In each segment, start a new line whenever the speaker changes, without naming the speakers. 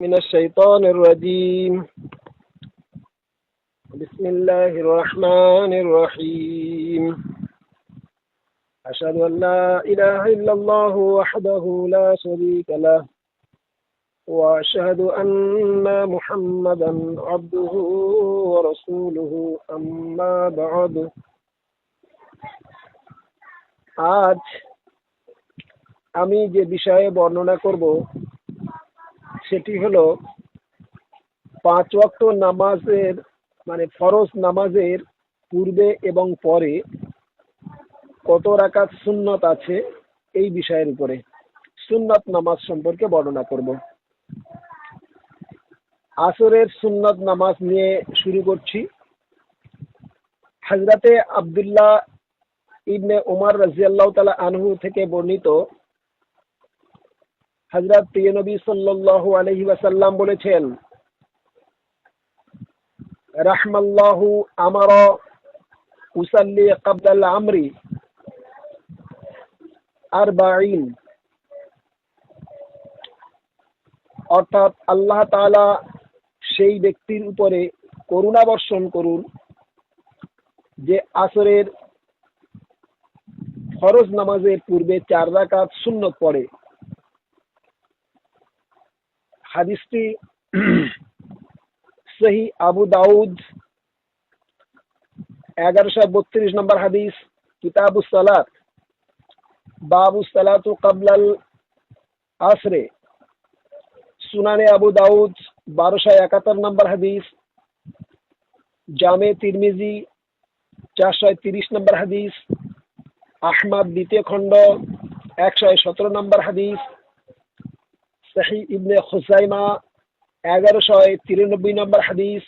من الشيطان الرجيم. بسم الله الرحمن الرحيم. أشهد أن لا إله إلا الله وحده لا شريك له وأشهد أن محمدا عبده ورسوله أما بعد. আজ আমি যে বিষয়ে كربو সেটি হলো পাঁচ ওয়াক্ত নামাজের মানে ফরজ নামাজের পূর্বে এবং পরে কত রাকাত সুন্নত আছে এই বিষয়ের উপরে সুন্নত নামাজ সম্পর্কে বর্ণনা করব। আসরের সুন্নত নামাজ নিয়ে শুরু করছি। হজরতে আবদুল্লাহ ইবনে উমার রাজিয়াল্লাহ তালা আনহু থেকে বর্ণিত হজরত প্রিয় নবী সাল্লাল্লাহু আলহি ওয়াসাল্লাম বলেছেন, রাহমাল্লাহু আমার উসাল্লি কাবলাল আমরি আরবাঈন। অর্থাৎ আল্লাহ তাআলা সেই ব্যক্তির উপরে করুণা বর্ষণ করুন, যে আসরের ফরজ নামাজের পূর্বে চার রাকাত সুন্নত পড়ে। হাদিসটি সহি আবু দাউদ, এগারোশো বত্রিশ নম্বর হাদিস কিতাবু সালাত বাবু সালাতু কাবলাল আসরে, সুনানে আবু দাউদ, বারোশো একাত্তর নম্বর হাদিস, জামে তিরমিজি, চারশো তিরিশ নম্বর হাদিস, আহমাদ দ্বিতীয় খণ্ড, একশো সতেরো নম্বর হাদিস সাহি ইবনে খুসাইমা এগারোশো তিরানব্বই নম্বর হাদিস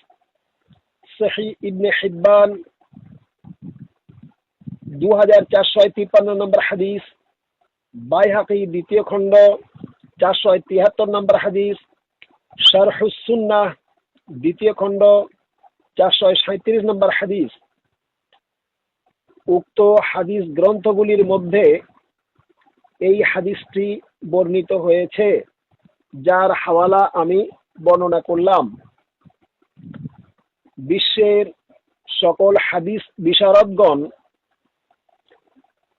সাহি ইবনে হিব্বান দু হাজার চারশো তিপ্পান্ন নম্বর হাদিস, বাইহাকি দ্বিতীয় খণ্ড, চারশো তিয়াত্তর নম্বর হাদিস শারহুসুন্নাহ দ্বিতীয় খণ্ড, চারশো সাঁত্রিশ নম্বর হাদিস। উক্ত হাদিস গ্রন্থগুলির মধ্যে এই হাদিসটি বর্ণিত হয়েছে। যার হাওয়ালা আমি বর্ণনা করলাম। বিশ্বের সকল হাদিস বিশারদগণ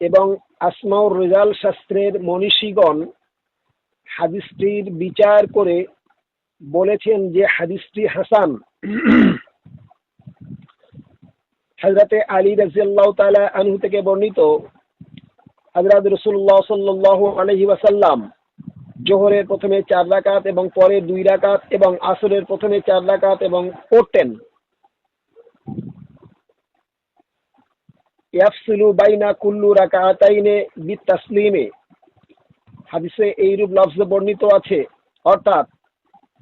এবং আসমাউর রেজাল শাস্ত্রের মনীষীগণ হাদিসটির বিচার করে বলেছেন যে হাদিসটি হাসান। হজরতে আলী রাজিয়াল্লাহ তালা আনহু থেকে বর্ণিত হজরত রসুল্লাহ সাল্লাহ আলহি ওয়াসাল্লাম জোহরের প্রথমে চার রাকাত এবং পরে দুই রাকাত এবং আসরের প্রথমে চার রাকাত এবং পড়তেন। ইয়াফসিলু বাইনা কুল্লু রাকাতাইনে হাদিসে এইরূপ লফজ বর্ণিত আছে, অর্থাৎ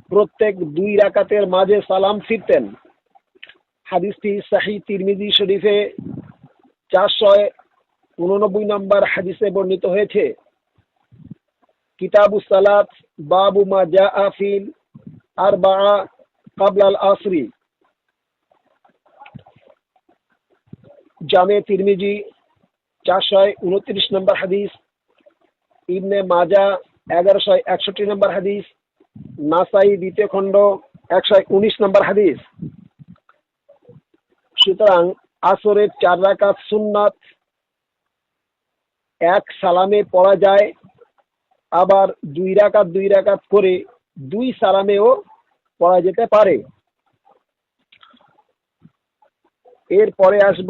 প্রত্যেক দুই রাকাতের মাঝে সালাম ফিরতেন। হাদিসটি সাহি তিরমিজি শরীফে চারশো উননব্বই নম্বর হাদিসে বর্ণিত হয়েছে। কিতাবু সালাত, বাবু মা জা আফিল আর বা কাবলাল আসরি। জামে তিরমিজি চারশো উনত্রিশ নম্বর হাদিস, ইবনে মাজা এগারোশো একষট্টি নম্বর হাদিস, নাসাই দ্বিতীয় খণ্ড একশো উনিশ নম্বর হাদিস। সুতরাং আসরের চার রাকাত সুন্নাত এক সালামে পড়া যায় আবার দুই রাকাত দুই রাকাত করে দুই সালামেও পড়া যেতে পারে। এরপরে আসব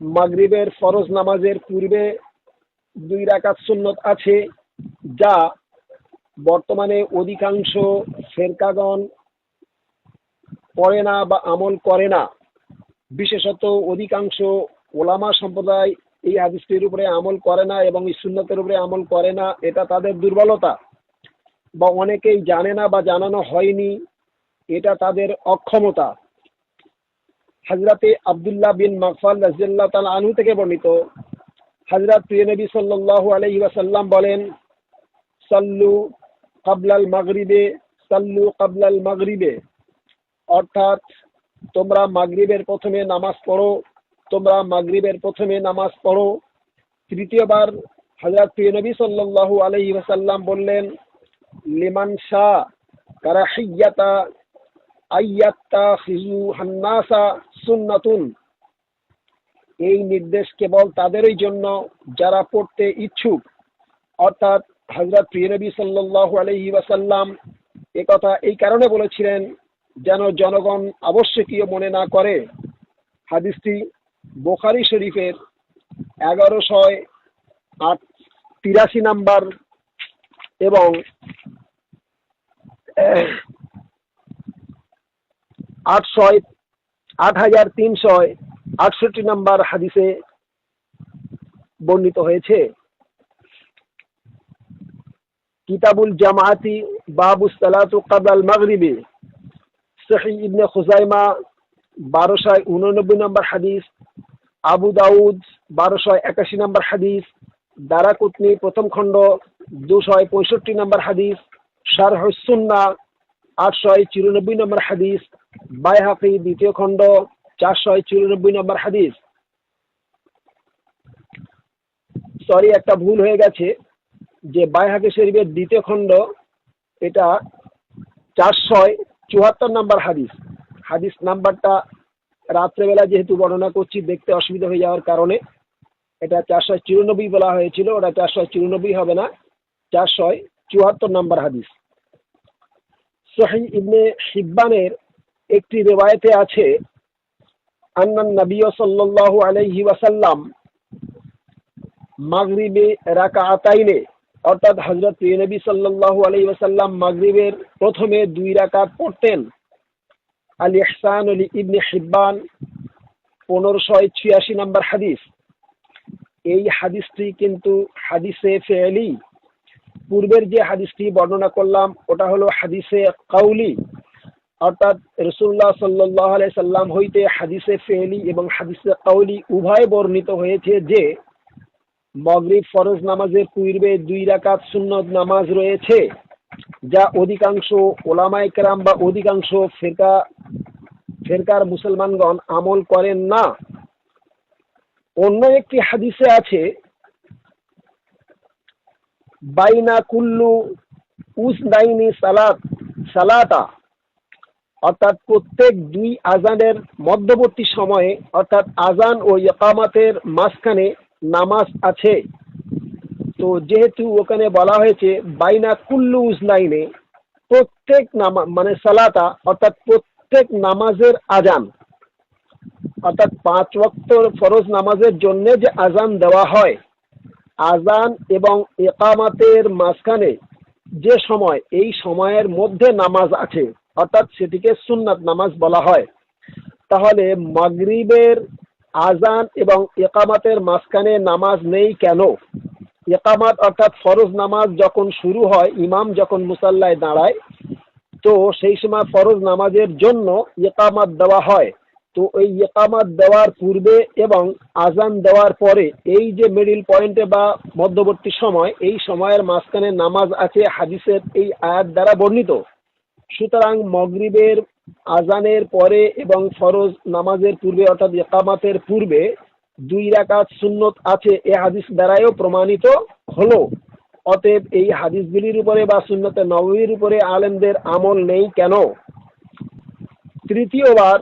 মাগরিবের ফরজ নামাজের পূর্বে দুই রাকাত সুন্নত আছে যা বর্তমানে অধিকাংশ ফেরকাগণ পড়ে না বা আমল করে না। বিশেষত অধিকাংশ ওলামা সম্প্রদায় এই হাদিসটির উপরে আমল করে না এবং এই সুন্নতের উপরে আমল করে না, এটা তাদের দুর্বলতা। বা অনেকেই জানে না বা জানানো হয়নি, এটা তাদের অক্ষমতা। হাজরাতে আবদুল্লাহ বিন মকফাল রাজিয়াল্লাহ তাল আনু থেকে বর্ণিত, হাজরাত প্রিয় নবী সাল্লাল্লাহু আলাইহি ওয়াসাল্লাম বলেন, সাল্লু কাবলাল মাগরিবে, সাল্লু কাবলাল মাগরিবে। অর্থাৎ তোমরা মাগরিবের প্রথমে নামাজ পড়ো তোমরা মাগরিবের প্রথমে নামাজ পড়ো। তৃতীয়বার হজরত প্রিয় নবী সাল্লাল্লাহু আলাইহি ওয়াসাল্লাম বললেন, লিমান শাহ কারাহিয়াতা আইয়াত্তা খিজু হান্নাসা সুন্নাতুন। এই নির্দেশ কেবল তাদেরই জন্য যারা পড়তে ইচ্ছুক। অর্থাৎ হজরত প্রিয়নবী সাল্লাহ আলহি ওয়াসাল্লাম একথা এই কারণে বলেছিলেন, যেন জনগণ আবশ্যকীয় মনে না করে। হাদিসটি বোখারি শরীফের এগারোশয় আট তিরাশি নাম্বার এবং, আটশয় আট হাজার তিনশয় আটষট্টি নাম্বার হাদিসে বর্ণিত হয়েছে। কিতাবুল জামাতি বাবু সালাতু কাবাল মাগরিবি সহি ইবনে খুজাইমা বারোশয় উননব্বই নম্বর হাদিস, আবু দাউদ বারোশয় একাশি নম্বর হাদিস, দারাকুতনি প্রথম খণ্ড দুশয় পঁয়ষট্টি নম্বর হাদিস শারহসুন্না আটশয় চুরানব্বই নম্বর হাদিস, বাইহাকি দ্বিতীয় খণ্ড চারশয় চুরানব্বই নম্বর হাদিস। সরি একটা ভুল হয়ে গেছে যে বাইহাকি শরীফের দ্বিতীয় খণ্ড, এটা চারশয় চুয়াত্তর নাম্বার হাদিস। হাদিস নাম্বারটা রাত্রেবেলা যেহেতু বর্ণনা করছি, দেখতে অসুবিধা হয়ে যাওয়ার কারণে। এটা চারশো চুরানব্বই বলা হয়েছিল, ওটা চারশো চুরানব্বই হবে না চারশো চুয়াত্তর নাম্বার হাদিস। সহি ইবনে হিব্বানের একটি রেওয়ায়তে আছে, আন্নান নবী সাল্লাল্লাহু আলাইহি ওয়াসাল্লাম মাগরিবে রাকা আতাইনে অর্থাৎ হজরত নবী সাল্লাল্লাহু আলাইহি ওয়াসাল্লাম মাগরিবের প্রথমে দুই রাকাত পড়তেন। আল ইহসান আলী ইবনে হিব্বান, পনেরোশো ছিয়াশি নম্বর হাদিস। এই হাদিসটি কিন্তু হাদিসে ফেলি। পূর্বের যে হাদিসটি বর্ণনা করলাম, ওটা হলো হাদিসে কাউলি। অর্থাৎ রসুল্লাহ সাল্লাহ সাল্লাম হইতে হাদিসে ফেলি এবং হাদিসে কাউলি উভয় বর্ণিত হয়েছে যে, মগরিব ফরজ নামাজের পূর্বে দুই রাকাত সুন্নত নামাজ রয়েছে, যা অধিকাংশ ওলামাই কেরাম বা অধিকাংশ ফেরকা ফেরকার মুসলমানগণ আমল করেন না। অন্য একটি হাদিসে আছে, বাইনা কুল্লু উসনাইনি সালাত, সালাতা। অর্থাৎ প্রত্যেক দুই আজানের মধ্যবর্তী সময়ে, অর্থাৎ আজান ও ইকামাতের মাঝখানে নামাজ আছে। তো যেহেতু ওখানে বলা হয়েছে, বাইনা কুল্লু উজলাইনে প্রত্যেক নামা মানে সালাতা, অর্থাৎ প্রত্যেক নামাজের আজান, অর্থাৎ পাঁচ ওয়াক্ত ফরজ নামাজের জন্য যে আজান দেওয়া হয়, আজান এবং একামাতের মাঝখানে যে সময়, এই সময়ের মধ্যে নামাজ আছে, অর্থাৎ সেটিকে সুন্নাত নামাজ বলা হয়। তাহলে মাগরিবের আজান এবং একামাতের মাঝখানে নামাজ নেই কেন? একামাত অর্থাৎ ফরজ নামাজ যখন শুরু হয়, ইমাম যখন মুসাল্লায় দাঁড়ায় তো সেই সময় ফরজ নামাজের জন্য একামাত দেওয়া হয়। তো এই একামাত দেওয়ার পূর্বে এবং আজান দেওয়ার পরে এই যে মিডিল পয়েন্টে বা মধ্যবর্তী সময়, এই সময়ের মাঝখানে নামাজ আছে হাদিসের এই আয়াত দ্বারা বর্ণিত। সুতরাং মগরিবের আজানের পরে এবং ফরজ নামাজের পূর্বে অর্থাৎ একামাতের পূর্বে দুই রাকাত সুন্নত আছে এ হাদিস দ্বারাও প্রমাণিত হলো। অতএব এই হাদিসগুলির উপরে বা সুন্নতে নবীর উপরে আলেমদের আমল নেই কেন? তৃতীয়বার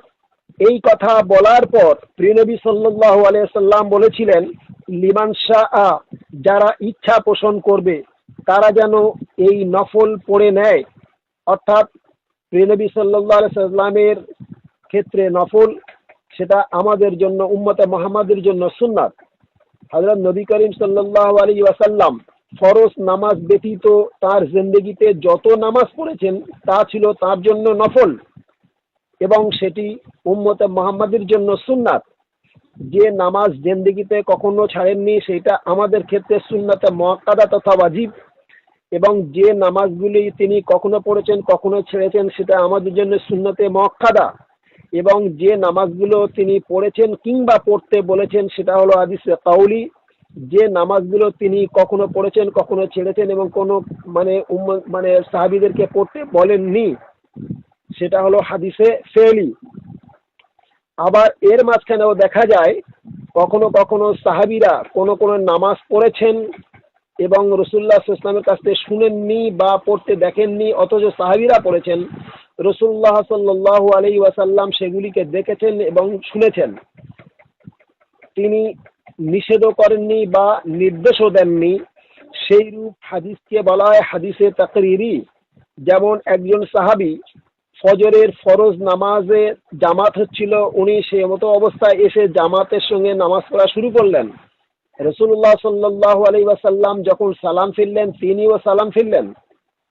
এই কথা বলার পর প্রিনবী সাল্লাহ আলিয়াল্লাম বলেছিলেন, লিমান শাহ যারা ইচ্ছা পোষণ করবে, তারা যেন এই নফল পড়ে নেয়। অর্থাৎ প্রিনবী সাল্লাহ সাল্লামের ক্ষেত্রে নফল সেটা আমাদের জন্য, উম্মতে মোহাম্মদের জন্য সুন্নাত। হজরত নবী করিম সাল্লাহ আলী ওয়াসাল্লাম ফরজ নামাজ ব্যতীত তার জিন্দগিতে যত নামাজ পড়েছেন, তা ছিল তার জন্য নফল। এবং সেটি উম্মতে মোহাম্মদের জন্য সুন্নাত। যে নামাজ জিন্দগিতে কখনো ছাড়েননি, সেটা আমাদের ক্ষেত্রে সুন্নাতে মহাক্কাদা তথা ওয়াজিব। এবং যে নামাজগুলি তিনি কখনো পড়েছেন, কখনো ছেড়েছেন, সেটা আমাদের জন্য সুন্নতে মহাক্কাদা এবং যে নামাজগুলো তিনি পড়েছেন কিংবা পড়তে বলেছেন, সেটা হলো আদিসে কাউলি। যে নামাজগুলো তিনি কখনো পড়েছেন, কখনো ছেড়েছেন এবং কোনো মানে মানে সাহাবিদেরকে পড়তে বলেননি, সেটা হলো হাদিসে ফেলি। আবার এর মাঝখানেও দেখা যায়, কখনো কখনো সাহাবিরা কোনো কোনো নামাজ পড়েছেন এবং রসুল্লাহ ইসলামের কাছ থেকে শুনেননি বা পড়তে দেখেননি, অথচ সাহাবিরা পড়েছেন, রসুল্লাহ সাল্লাহ আলী ওয়াসাল্লাম সেগুলিকে দেখেছেন এবং শুনেছেন। তিনি নিষেধও করেননি বা নির্দেশও দেননি। সেই রূপ হাদিসকে বলা হয় হাদিসে তাকরিরি। যেমন একজন সাহাবি ফজরের ফরজ নামাজে জামাত হচ্ছিল, উনি সে মতো অবস্থায় এসে জামাতের সঙ্গে নামাজ পড়া শুরু করলেন। রসুল্লাহ সাল্লাহ আলী ওয়াসাল্লাম যখন সালাম ফিরলেন, তিনিও সালাম ফিরলেন।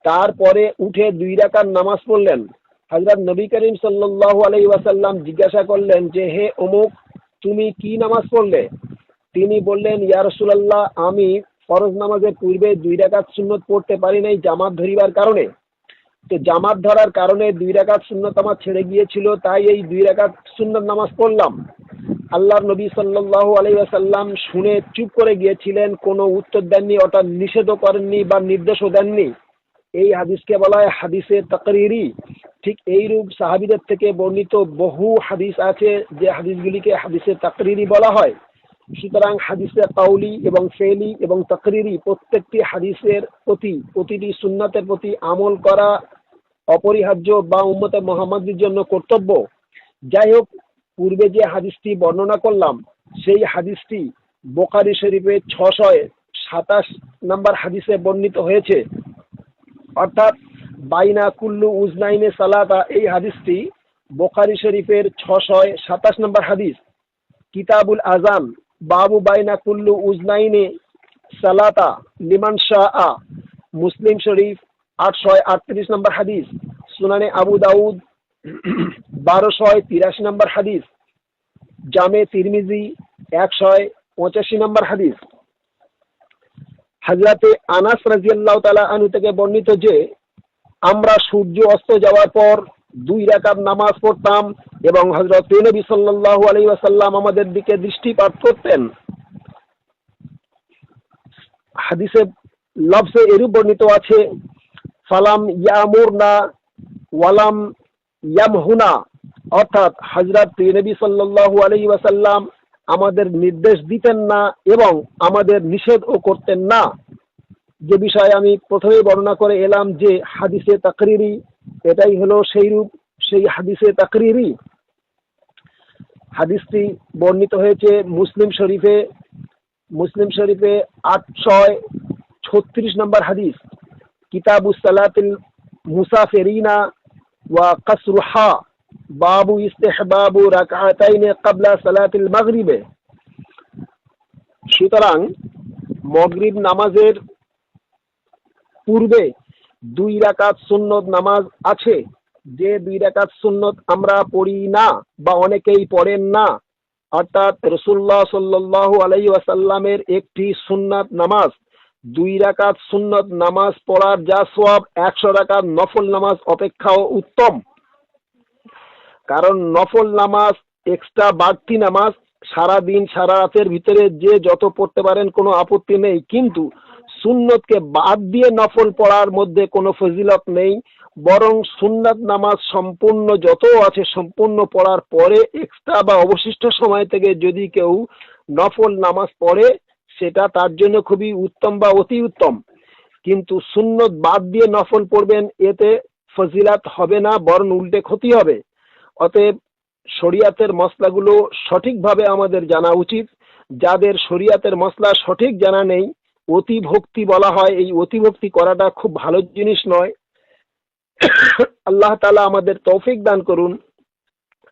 তারপরে উঠে দুই রাকার নামাজ পড়লেন। হজরত নবী করিম সাল্লাহ আলাই ওয়াসাল্লাম জিজ্ঞাসা করলেন যে, হে অমুক, তুমি কি নামাজ পড়লে? তিনি বললেন, ইয়া রসুলাল্লাহ, আমি ফরজ নামাজের পূর্বে দুই রাকাত সুন্নত পড়তে পারি নাই জামাত ধরিবার কারণে। তো জামাত ধরার কারণে দুই রাকাত সুন্নত আমার ছেড়ে গিয়েছিল, তাই এই দুই রাকাত সুন্নত নামাজ পড়লাম। আল্লাহর নবী সাল্লাহ আলাই আসাল্লাম শুনে চুপ করে গিয়েছিলেন, কোনো উত্তর দেননি, অর্থাৎ নিষেধও করেননি বা নির্দেশও দেননি। এই হাদিসকে বলা হয় হাদিসে তাকরিরি। ঠিক এইরূপ সাহাবিদের থেকে বর্ণিত বহু হাদিস আছে, যে হাদিসগুলিকে হাদিসে তাকরিরি বলা হয়। সুতরাং হাদিসে কাউলি এবং ফেলি এবং তাকরিরি প্রত্যেকটি হাদিসের প্রতি, প্রতিটি সুন্নাতের প্রতি আমল করা অপরিহার্য বা উম্মতে মোহাম্মদের জন্য কর্তব্য। যাই হোক পূর্বে যে হাদিসটি বর্ণনা করলাম, সেই হাদিসটি বোকারি শরীফে ছশয় সাতাশ নম্বর হাদিসে বর্ণিত হয়েছে। অর্থাৎ, বাইনা কুল্লু উজনাইনে সালাতা, এই হাদিসটি বোকারি শরীফের ছশয় সাতাশ নম্বর হাদিস। কিতাবুল আজান বাবু বাইনা কুল্লু উজনাইনে সালাতা লিমান শাহ মুসলিম শরীফ আটশয় আটত্রিশ নম্বর হাদিস, সুনানে আবু দাউদ বারোশয় তিরাশি নম্বর হাদিস, জামে তিরমিজি একশয় পঁচাশি নম্বর হাদিস। হাজরাতে আনাস রাজিয়াল্লাহ তালা আনু থেকে বর্ণিত যে, আমরা সূর্য অস্ত যাওয়ার পর দুই রাকাত নামাজ পড়তাম এবং হজরত নবী সাল্লাহ আলী ওয়াসাল্লাম আমাদের দিকে দৃষ্টিপাত করতেন। হাদিসে লফসে এরূপ বর্ণিত আছে, ফালাম ইয়ামুর না ওয়ালাম ইয়ামহুনা। অর্থাৎ হজরত নবী সাল্লাল্লাহু আলাইহি ওয়াসাল্লাম আমাদের নির্দেশ দিতেন না এবং আমাদের নিষেধও করতেন না। যে বিষয়ে আমি প্রথমেই বর্ণনা করে এলাম যে হাদিসে তাকরিরি এটাই হলো সেই রূপ, সেই হাদিসে তাকরিরি। হাদিসটি বর্ণিত হয়েছে মুসলিম শরীফে মুসলিম শরীফে আটশয় ছত্রিশ নম্বর হাদিস, কিতাবু সালাতিল মুসাফেরিনা ওয়া কাসরুহা, বাবু ইস্তেহবাবু রাকাতাইনে কাবলা সালাতিল মাগরিবে। সুতরাং মগরিব নামাজের পূর্বে দুই রাকাত সুন্নত নামাজ আছে। যে দুই রাকাত সুন্নত আমরা পড়ি না বা অনেকেই পড়েন না, অর্থাৎ রসুল্লাহ সাল্লাল্লাহু আলাই ওয়াসাল্লামের একটি সুন্নাত নামাজ, দুই রাকাত সুন্নত নামাজ পড়ার যা সব একশো রাকাত নফল নামাজ অপেক্ষাও উত্তম। কারণ নফল নামাজ এক্সট্রা বাড়তি নামাজ সারা দিন সারা রাতের ভিতরে যে যত পড়তে পারেন কোনো আপত্তি নেই। কিন্তু সুন্নতকে বাদ দিয়ে নফল পড়ার মধ্যে কোনো ফজিলত নেই, বরং সুন্নাত নামাজ সম্পূর্ণ যত আছে সম্পূর্ণ পড়ার পরে এক্সট্রা বা অবশিষ্ট সময় থেকে যদি কেউ নফল নামাজ পড়ে, সেটা তার জন্য খুবই উত্তম বা অতি উত্তম। কিন্তু সুন্নত বাদ দিয়ে নফল পড়বেন, এতে ফজিলাত হবে না, বরং উল্টে ক্ষতি হবে। অতএব শরিয়াতের মশলাগুলো সঠিকভাবে আমাদের জানা উচিত। যাদের শরিয়াতের মশলা সঠিক জানা নেই অতি ভক্তি বলা হয়। এই অতিভক্তি করাটা খুব ভালো জিনিস নয়। আল্লাহ তালা আমাদের তৌফিক দান করুন।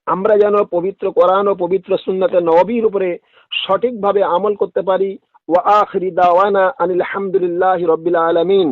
আমরা যেন পবিত্র কোরআন ও পবিত্র সুন্নাতে নবীর উপরে সঠিকভাবে আমল করতে পারি। ওয়া আখরি দাওয়ানা আনিল হামদুলিল্লাহি রবিল আলামিন।